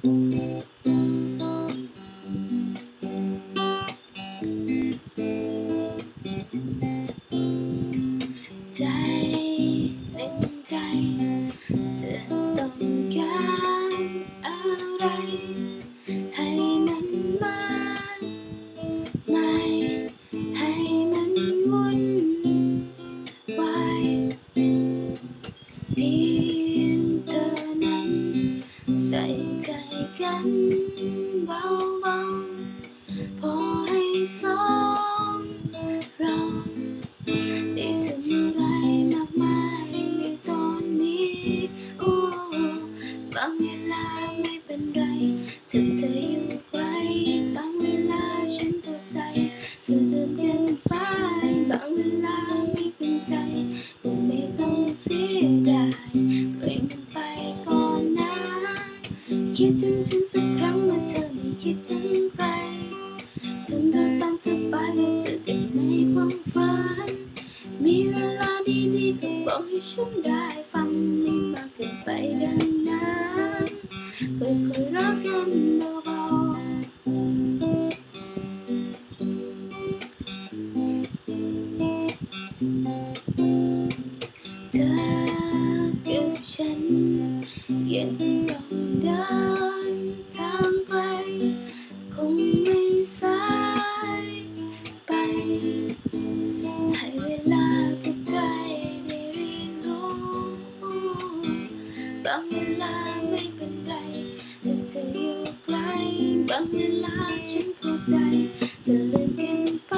ใจหนึ่งใจจะต้องการอะไร ให้มันมาไม่ให้มันวุ่นวายเพียงเธอนั้นใส่ ใคิดถึงฉันสักครั้งเมื่อเธอไม่คิดถึงใครทำเธอตามสบายก็เจอกันในความฝัน มีเวลาดีๆก็บอกให้ฉันได้ฟังไม่มากเกินไปดังนั้นค่อยๆรักกันเบาๆเธอกับฉัน ยังต้องเดินทางไกล คงไม่สายไป ให้เวลากับใจได้เรียนรู้บางเวลาไม่เป็นไรแต่เธอยู่ไกล บางเวลาฉันเข้าใจ จะลืมกันไป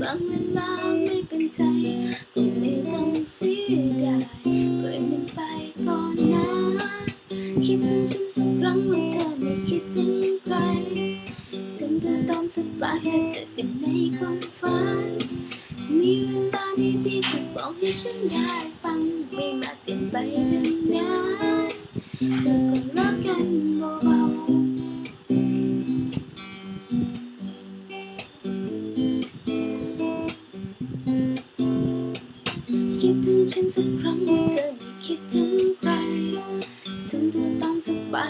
บางเวลาไม่เป็นใจ คิดถึงฉันสักครั้งเมื่อเธอไม่คิดถึงใครจำเธอตามสบายแค่เจอกันในความฝัน มีเวลาดีๆก็บอกให้ฉันได้ฟัง ไม่มาเกินไปดังนั้นเธอก็รักกันเบาๆคิดถึงฉันสักครั้งเมื่อเธอไม่คิดถึง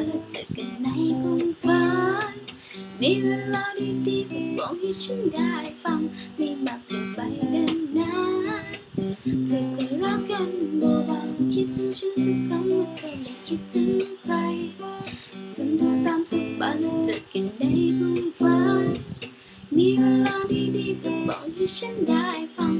เราเจอกันในความฝัมีเวลาดีๆก็บอกให้ฉันได้ฟัง ไม่มากเกินไปกันั้นค่อยๆรักกันเบาๆคิดถึงฉันสักครั้งเมื่อเธอไม่คิดถึงใครทำตัวตามสบายเรเจอกันในความฝัมีเวลาดีๆก็บอกให้ฉันได้ฟัง